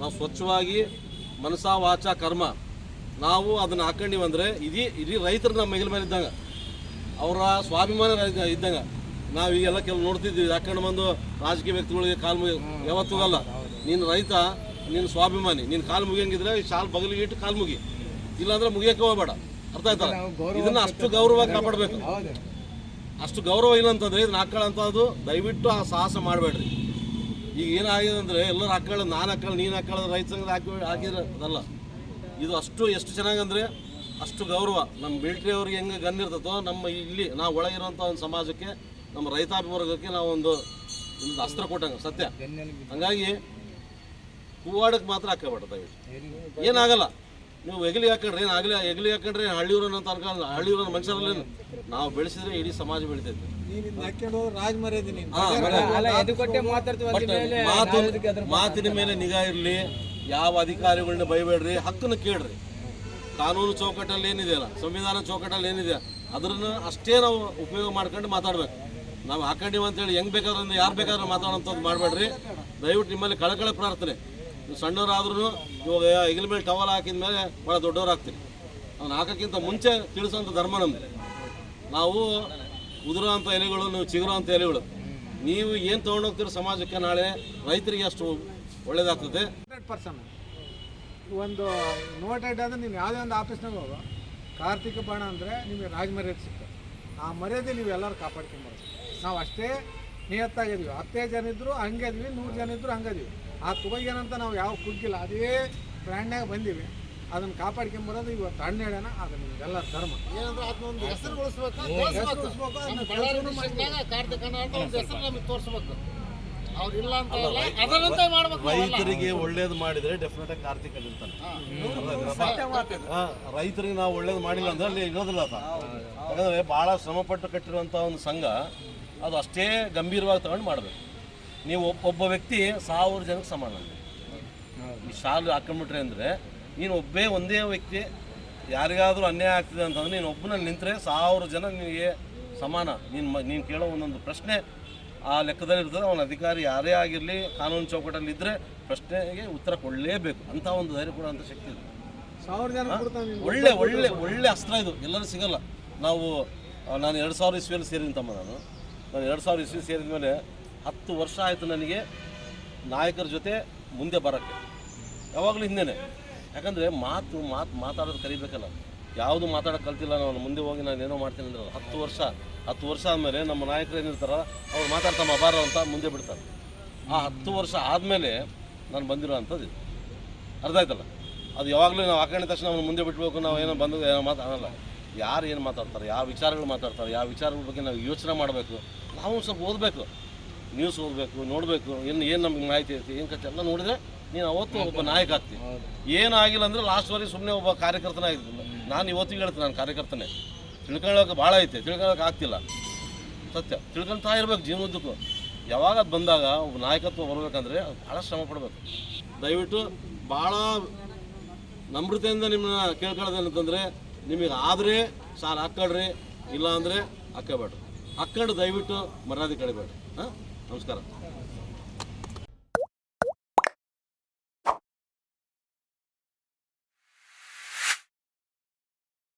ನಾವು ಸ್ವಚ್ಛವಾಗಿ ಮನಸ ವಾಚ ಕರ್ಮ. ನಾವು ಅದನ್ನು ಹಾಕೊಂಡಿವಂದ್ರೆ ಇದೀ ಇಡೀ ರೈತರು ನಮ್ಮ ಹೆಗಲ ಮೇಲೆ ಇದ್ದಂಗೆ. ಅವರ ಸ್ವಾಭಿಮಾನ ಇದ್ದಂಗೆ. ನಾವು ಈಗೆಲ್ಲ ಕೆಲವು ನೋಡ್ತಿದ್ವಿ ಹಾಕೊಂಡು ಬಂದು ರಾಜಕೀಯ ವ್ಯಕ್ತಿಗಳಿಗೆ ಕಾಲು ಮುಗಿ ಯಾವತ್ತೂ ಅಲ್ಲ. ನೀನು ರೈತ ನೀನು ಸ್ವಾಭಿಮಾನಿ ನೀನು ಕಾಲು ಮುಗಿಯಂಗಿದ್ರೆ ಈ ಶಾಲ್ ಬಗಲಿಗೆ ಇಟ್ಟು ಕಾಲು ಮುಗಿ. ಇಲ್ಲಾಂದ್ರೆ ಮುಗಿಯೋಕೆ ಹೋಗಬೇಡ. ಅರ್ಥ ಆಯ್ತಲ್ಲ ಇದನ್ನ ಅಷ್ಟು ಗೌರವ ಕಾಪಾಡಬೇಕು. ಅಷ್ಟು ಗೌರವ ಇಲ್ಲ ಅಂತಂದ್ರೆ ಇದನ್ನ ಹಾಕೊಳ್ಳೋಂಥದ್ದು ದಯವಿಟ್ಟು ಆ ಸಾಹಸ ಮಾಡಬೇಡ್ರಿ. ಈಗ ಏನಾಗಿದೆ ಅಂದರೆ ಎಲ್ಲರೂ ಹಾಕೊಳ್ಳೋದು ನಾನು ಹಾಕೊಳ್ಳ ನೀನು ಹಾಕೊಳ್ಳೋದು ರೈತ ಸಂಘದ ಹಾಕಿ ಹಾಕಿದ್ರಲ್ಲ ಇದು ಅಷ್ಟು, ಎಷ್ಟು ಚೆನ್ನಾಗಂದರೆ ಅಷ್ಟು ಗೌರವ. ನಮ್ಮ ಮಿಲ್ಟ್ರಿ ಅವ್ರಿಗೆ ಹೆಂಗೆ ಗನ್ ಇರ್ತದೋ, ನಮ್ಮ ಇಲ್ಲಿ ನಾವು ಒಳಗಿರುವಂಥ ಒಂದು ಸಮಾಜಕ್ಕೆ, ನಮ್ಮ ರೈತಾಪಿ ವರ್ಗಕ್ಕೆ ನಾವು ಒಂದು ಅಸ್ತ್ರ ಕೊಟ್ಟಂಗೆ, ಸತ್ಯ. ಹಂಗಾಗಿ ಕೂವಾಡಕ್ಕೆ ಮಾತ್ರ ಹಾಕಬಾರ್ದು ಏನಾಗಲ್ಲ. ನೀವು ಹೆಗಲಿ ಹಾಕೊಂಡ್ರಿ ಏನು ಆಗಲಿ ಹೆಗಲಿ ಹಾಕೊಂಡ್ರೆ ಹಳ್ಳಿಯೂರನ್ನ ಅಂತ ಅನ್ಕೊಂಡು ಹಳ್ಳಿಯೂರನ್ನ ಮನುಷ್ಯರಲ್ಲಿ ನಾವು ಬೆಳೆಸಿದ್ರೆ ಇಡೀ ಸಮಾಜ ಬೆಳಿತೈತೆ. ಮಾತಿನ ಮೇಲೆ ನಿಗಾ ಇರಲಿ ಯಾವ ಅಧಿಕಾರಿಗಳನ್ನ ಬೈಬೇಡ್ರಿ ಹಕ್ಕನ್ನು ಕೇಳ್ರಿ. ಕಾನೂನು ಚೌಕಟ್ಟಲ್ಲಿ ಏನಿದೆಯಲ್ಲ ಸಂವಿಧಾನ ಚೌಕಟ್ಟಲ್ಲಿ ಏನಿದೆ ಅದನ್ನ ಅಷ್ಟೇ ನಾವು ಉಪಯೋಗ ಮಾಡ್ಕೊಂಡು ಮಾತಾಡ್ಬೇಕು. ನಾವು ಹಾಕೊಂಡಿವಿ ಅಂತೇಳಿ ಹೆಂಗ್ ಬೇಕಾದ್ರೆ ಯಾರು ಬೇಕಾದ್ರೂ ಮಾತಾಡೋಂಥದ್ದು ಮಾಡಬೇಡ್ರಿ. ದಯವಿಟ್ಟು ನಿಮ್ಮಲ್ಲಿ ಕಳಕಳ ಪ್ರಾರ್ಥನೆ. ಸಣ್ಣವರಾದ್ರೂ ಇವಾಗ ಹೆಗಲ ಮೇಲೆ ಟವಲ್ ಹಾಕಿದ ಮೇಲೆ ಭಾಳ ದೊಡ್ಡವ್ರು ಆಗ್ತೀರಿ ಅವ್ನು ಹಾಕೋಕ್ಕಿಂತ ಮುಂಚೆ ತಿಳಿಸೋಂಥ ಧರ್ಮ ನಮ್ದು. ನಾವು ಉದುರೋಂಥ ಎಲೆಗಳು, ನೀವು ಚಿಗುರೋಂಥ ಎಲೆಗಳು. ನೀವು ಏನು ತೊಗೊಂಡೋಗ್ತೀರೋ ಸಮಾಜಕ್ಕೆ ನಾಳೆ ರೈತರಿಗೆ ಅಷ್ಟು ಒಳ್ಳೇದಾಗ್ತದೆ. ಪರ್ಸೆಂಟ್ ಒಂದು ನೋಟೆಡ್ ಅಂದರೆ ನೀವು ಯಾವುದೇ ಒಂದು ಆಫೀಸ್ನಾಗ ಹೋಗೋ. ಕಾರ್ತಿಕ ಬಾಣ ಅಂದರೆ ನಿಮಗೆ ರಾಜಮರ್ಯಾದೆ ಸಿಗ್ತದೆ. ಆ ಮರ್ಯಾದೆ ನೀವು ಎಲ್ಲರೂ ಕಾಪಾಡ್ಕೊಂಬರ್ಬೇಕು. ನಾವು ಅಷ್ಟೇ ನಿಯತ್ತಾಗಿದ್ವಿ ಹತ್ತೇ ಜನ ಇದ್ರು ಹಂಗೆ ಇದ್ವಿ ನೂರು ಜನ ಇದ್ರು ಹಂಗದ್ವಿ ಆ ತುಬಗೇನಂತ ನಾವು ಯಾವ ಕುಗ್ಗಿಲ್ಲ ಅದೇ ಬ್ರ್ಯಾಂಡ್ನಾಗ ಬಂದೀವಿ. ಅದನ್ನು ಕಾಪಾಡ್ಕೊಂಬರೋದು ಇವತ್ತು ಹನ್ನೆರಡನ ಅದು ನಿಮಗೆಲ್ಲ ಧರ್ಮ. ಏನಂದ್ರೆ ಅದನ್ನೊಂದು ಹೆಸರು ಉಳಿಸ್ಬೇಕು, ಅದನ್ನ ಕೆಲ್ಸನೂ ಮಾಡ್ಬೇಕು. ಕಾರ್ತಿಕ ಅಂತ ಒಂದು ಹೆಸರು ನಮಗೆ ತೋರಿಸ್ಬೇಕು. ಅವ್ರು ಇಲ್ಲ ಅಂತ ಅದರಂತೆ ಮಾಡ್ಬೇಕು. ರೈತರಿಗೆ ಒಳ್ಳೇದು ಮಾಡಿದ್ರೆ ಡೆಫಿನೆಟ್ ಆಗಿ ಕಾರ್ತಿಕ ನಿಲ್ತಾನೆ ರೈತರಿಗೆ ನಾವು ಒಳ್ಳೇದು ಮಾಡಿಲ್ಲ ಅಂದ್ರೆ ಅಲ್ಲಿ ಇರೋದಿಲ್ಲ ಅಂತ ಯಾಕಂದ್ರೆ ಬಹಳ ಶ್ರಮಪಟ್ಟು ಕಟ್ಟಿರುವಂಥ ಒಂದು ಸಂಘ ಅದು ಅಷ್ಟೇ ಗಂಭೀರವಾಗಿ ತಗೊಂಡು ಮಾಡಬೇಕು. ನೀವು ಒಬ್ಬ ವ್ಯಕ್ತಿ ಸಾವಿರ ಜನಕ್ಕೆ ಸಮಾನ. ಈ ಶಾಲು ಹಾಕೊಂಡ್ಬಿಟ್ರೆ ಅಂದರೆ ನೀನು ಒಬ್ಬೇ ಒಂದೇ ವ್ಯಕ್ತಿ ಯಾರಿಗಾದರೂ ಅನ್ಯಾಯ ಆಗ್ತಿದೆ ಅಂತಂದ್ರೆ ನೀನು ಒಬ್ಬನಲ್ಲಿ ನಿಂತರೆ ಸಾವಿರ ಜನ ನಿನಗೆ ಸಮಾನ. ನೀನು ಮ ನೀನು ಕೇಳೋ ಒಂದೊಂದು ಪ್ರಶ್ನೆ ಆ ಲೆಕ್ಕದಲ್ಲಿ ಇರ್ತದೆ. ಅವನ ಅಧಿಕಾರಿ ಯಾರೇ ಆಗಿರಲಿ ಕಾನೂನು ಚೌಕಟ್ಟಲ್ಲಿ ಇದ್ದರೆ ಪ್ರಶ್ನೆಗೆ ಉತ್ತರ ಕೊಡಲೇಬೇಕು. ಅಂತ ಒಂದು ಧೈರ್ಯ ಕೊಡುವಂಥ ಶಕ್ತಿ ಇದೆ. ಒಳ್ಳೆ ಒಳ್ಳೆ ಒಳ್ಳೆ ಅಸ್ತ್ರ ಇದು. ಎಲ್ಲರೂ ಸಿಗಲ್ಲ. ನಾವು ನಾನು ಎರಡು ಸಾವಿರ ಇಸ್ವಿಯಲ್ಲಿ ಸೇರಿದ ತಮ್ಮ ನಾನು. ನಾನು ಎರಡು ಸಾವಿರ ಇಸ್ವಿ ಸೇರಿದ ಮೇಲೆ ಹತ್ತು ವರ್ಷ ಆಯಿತು ನನಗೆ ನಾಯಕರ ಜೊತೆ ಮುಂದೆ ಬರೋಕ್ಕೆ. ಯಾವಾಗಲೂ ಹಿಂದೆನೆ. ಯಾಕಂದರೆ ಮಾತು ಮಾತು ಮಾತಾಡೋದು ಕರಿಬೇಕಲ್ಲ. ಯಾವುದು ಮಾತಾಡೋಕೆ ಕಲ್ತಿಲ್ಲ ನಾನು ಮುಂದೆ ಹೋಗಿ ನಾನು ಏನೋ ಮಾಡ್ತೀನಿ ಅಂದ್ರೆ ಹತ್ತು ವರ್ಷ. ಹತ್ತು ವರ್ಷ ಆದಮೇಲೆ ನಮ್ಮ ನಾಯಕರು ಏನಿರ್ತಾರ, ಅವ್ರು ಮಾತಾಡ್ತಮ್ಮ ಬಾರ ಅಂತ ಮುಂದೆ ಬಿಡ್ತಾರೆ. ಆ ಹತ್ತು ವರ್ಷ ಆದಮೇಲೆ ನಾನು ಬಂದಿರೋ ಅಂಥದ್ದು ಅರ್ಥ ಆಯ್ತಲ್ಲ? ಅದು ಯಾವಾಗಲೂ ನಾವು ಹಾಕೊಂಡಿದ ತಕ್ಷಣ ಅವ್ನು ಮುಂದೆ ಬಿಟ್ಬೇಕು, ನಾವು ಏನೋ ಬಂದು ಏನೋ ಮಾತಾಡಲ್ಲ ಯಾರು ಏನು ಮಾತಾಡ್ತಾರೆ, ಯಾವ ವಿಚಾರಗಳು ಮಾತಾಡ್ತಾರೆ, ಯಾವ ವಿಚಾರಗಳ ಬಗ್ಗೆ ನಾವು ಯೋಚನೆ ಮಾಡಬೇಕು, ನಾವು ಸ್ವಲ್ಪ ಓದಬೇಕು. ನ್ಯೂಸ್ ಓದಬೇಕು ನೋಡಬೇಕು ಏನು ಏನು ನಮಗೆ ಮಾಹಿತಿ ಐತಿ ಏನು ಕತೆ ಎಲ್ಲ ನೋಡಿದ್ರೆ ನೀನು ಅವತ್ತು ಒಬ್ಬ ನಾಯಕ ಆಗ್ತಿ. ಏನಾಗಿಲ್ಲ ಅಂದರೆ ಲಾಸ್ಟ್ವರೆಗೆ ಸುಮ್ಮನೆ ಒಬ್ಬ ಕಾರ್ಯಕರ್ತನೇ ಆಗಿರ್ತಿಲ್ಲ ನಾನು ಇವತ್ತಿಗೆ ಹೇಳ್ತೀನಿ ನಾನು ಕಾರ್ಯಕರ್ತನೇ. ತಿಳ್ಕೊಳ್ಳೋಕೆ ಭಾಳ ಐತೆ ತಿಳ್ಕೊಳ್ಳೋಕೆ ಆಗ್ತಿಲ್ಲ. ಸತ್ಯ. ತಿಳ್ಕೊಳ್ತಾ ಇರ್ಬೇಕು ಜೀವನದಕ್ಕೂ. ಯಾವಾಗ ಅದು ಬಂದಾಗ ಒಬ್ಬ ನಾಯಕತ್ವ ಬರಬೇಕಂದ್ರೆ ಅದು ಭಾಳ ಶ್ರಮ ಪಡಬೇಕು. ದಯವಿಟ್ಟು ಭಾಳ ನಮ್ರತೆಯಿಂದ ನಿಮ್ಮನ್ನ ಕೇಳ್ಕೊಳ್ಳೋದೇನಂತಂದರೆ ನಿಮಗೆ ಆದರೆ ಸಾಲ ಹಾಕ್ಕೊಳ್ರಿ ಇಲ್ಲ ಅಂದರೆ ಹಾಕೋಬೇಡ್ರಿ ಹಾಕ್ಕೊಂಡು ದಯವಿಟ್ಟು ಮರ್ಯಾದೆ ಕಳಿಬೇಡ್ರಿ. ಹಾಂ? నమస్కారం.